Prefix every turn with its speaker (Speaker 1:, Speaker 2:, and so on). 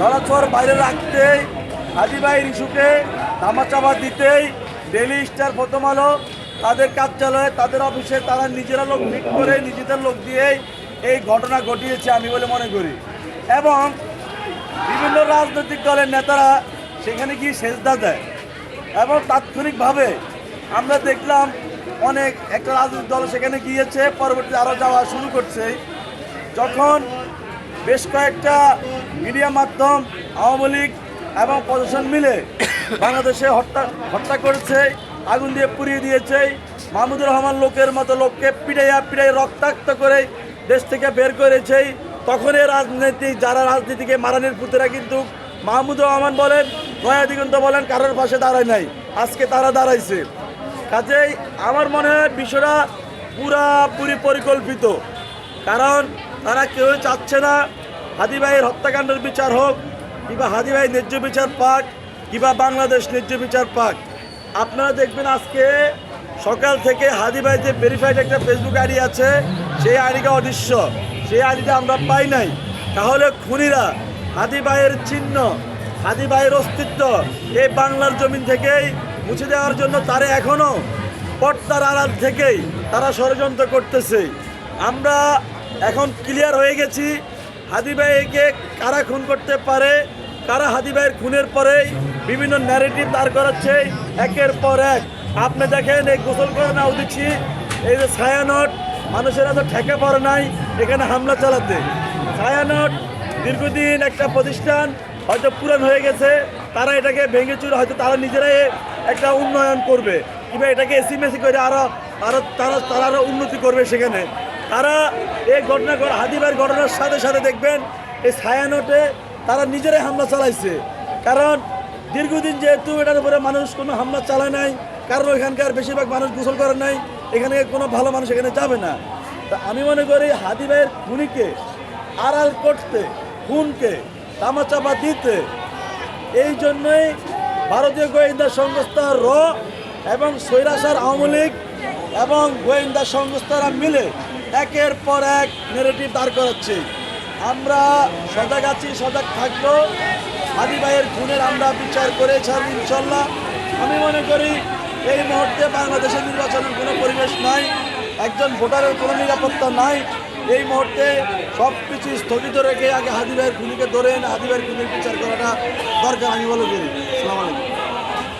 Speaker 1: ধরাছোঁয়ার বাইরে রাখতেই, হাজি ভাই ইস্যুকে ধামাচাপা দিতেই ডেলি স্টার প্রথম আলো তাদের কার্যালয়ে, তাদের অফিসে তারা নিজেরা লোক মিট করে, নিজেদের লোক দিয়েই এই ঘটনা ঘটিয়েছে আমি বলে মনে করি। এবং বিভিন্ন রাজনৈতিক দলের নেতারা সেখানে গিয়ে সেজদা দেয়। এবং তাৎক্ষণিকভাবে আমরা দেখলাম অনেক একটা রাজনৈতিক দল সেখানে গিয়েছে, পরবর্তীতে আরও যাওয়া শুরু করছে। যখন বেশ কয়েকটা মিডিয়া মাধ্যম, আওয়ামী লীগ এবং প্রশাসন মিলে বাংলাদেশে হত্যা হত্যা করেছে, আগুন দিয়ে পুড়িয়ে দিয়েছে। মাহমুদুর রহমান লোকের মতো লোককে পিড়াইয়া পিড়াই রক্তাক্ত করে দেশ থেকে বের করেছে। তখন এই রাজনীতি, যারা রাজনীতিকে মারানের পুতেরা কিন্তু মাহমুদুর রহমান বলেন নয়া দিগন্ত বলেন, কারোর পাশে দাঁড়ায় নাই। আজকে তারা দাঁড়াইছে। কাজেই আমার মনে হয় বিষয়টা পুরাপুরি পরিকল্পিত। কারণ তারা কেউ চাচ্ছে না হাদি ভাইয়ের হত্যাকাণ্ডের বিচার হোক, কিংবা হাদি ভাই ন্যায্য বিচার পাক, কিংবা বাংলাদেশ ন্যায্য বিচার পাক। আপনারা দেখবেন আজকে সকাল থেকে হাদি ভাই যে ভেরিফাইড একটা ফেসবুক আইডি আছে, সেই আইডিটা অদৃশ্য। সেই আইডিটা আমরা পাই নাই। তাহলে খুনিরা, হাদি ভাইয়ের চিহ্ন, হাদি ভাইয়ের অস্তিত্ব, এই বাংলার জমিন থেকেই মুছে দেওয়ার জন্য তারা এখনও পর্দার আড়াল থেকেই তারা ষড়যন্ত্র করতেছে। আমরা এখন ক্লিয়ার হয়ে গেছি হাদি ভাইকে কারা খুন করতে পারে? কারা হাদি ভাইয়ের খুনের পরেই বিভিন্ন ন্যারেটিভ দাঁড় করাচ্ছে? একের পর এক। আপনি দেখেন, এই গোসল করে না দিচ্ছি। এই যে ছায়ানট মানুষেরা তো ঠেকে পড়ে নাই এখানে হামলা চালাতে। ছায়ানট দীর্ঘদিন একটা প্রতিষ্ঠান হয়তো পুরান হয়ে গেছে, তারা এটাকে ভেঙে চুরে হয়তো তারা নিজেরাই একটা উন্নয়ন করবে। কিংবা এটাকে এসি মেসি করে আরও আরও তারা তারা আরও উন্নতি করবে সেখানে। তারা এই ঘটনা ঘট- হাদিবার ঘটনার সাথে সাথে দেখবেন এই ছায়ানটে তারা নিজেরাই হামলা চালাইছে। কারণ দীর্ঘদিন যেহেতু এটার উপরে মানুষ কোনো হামলা চালায় নাই, কারণ এখানকার বেশিরভাগ মানুষ গোসল করে নাই, এখানে কোনো ভালো মানুষ এখানে যাবে না। তা আমি মনে করি হাদি ভাইয়ের খুনিকে আড়াল করতে, খুনকে তামাচাপা দিতে, এই জন্যই ভারতীয় গোয়েন্দা সংস্থা র এবং সৈরাসার আওয়ামী লীগ এবং গোয়েন্দা সংস্থারা মিলে একের পর এক নেগেটিভ দাঁড় করাচ্ছে। আমরা সজাগ আছি, সজাগ থাকব। হাদি ভাইয়ের খুনের আমরা বিচার করে ছাড়ব ইনশাল্লাহ আমি মনে করি এই মুহূর্তে বাংলাদেশের নির্বাচনের কোনো পরিবেশ নাই, একজন ভোটারের কোনো নিরাপত্তা নাই। এই মুহূর্তে সব কিছু স্থগিত রেখে আগে হাদি ভাইয়ের খুনিকে ধরে এনে হাদি ভাইয়ের খুনির বিচার করাটা দরকার আমি বলে সালাম আলাইকুম।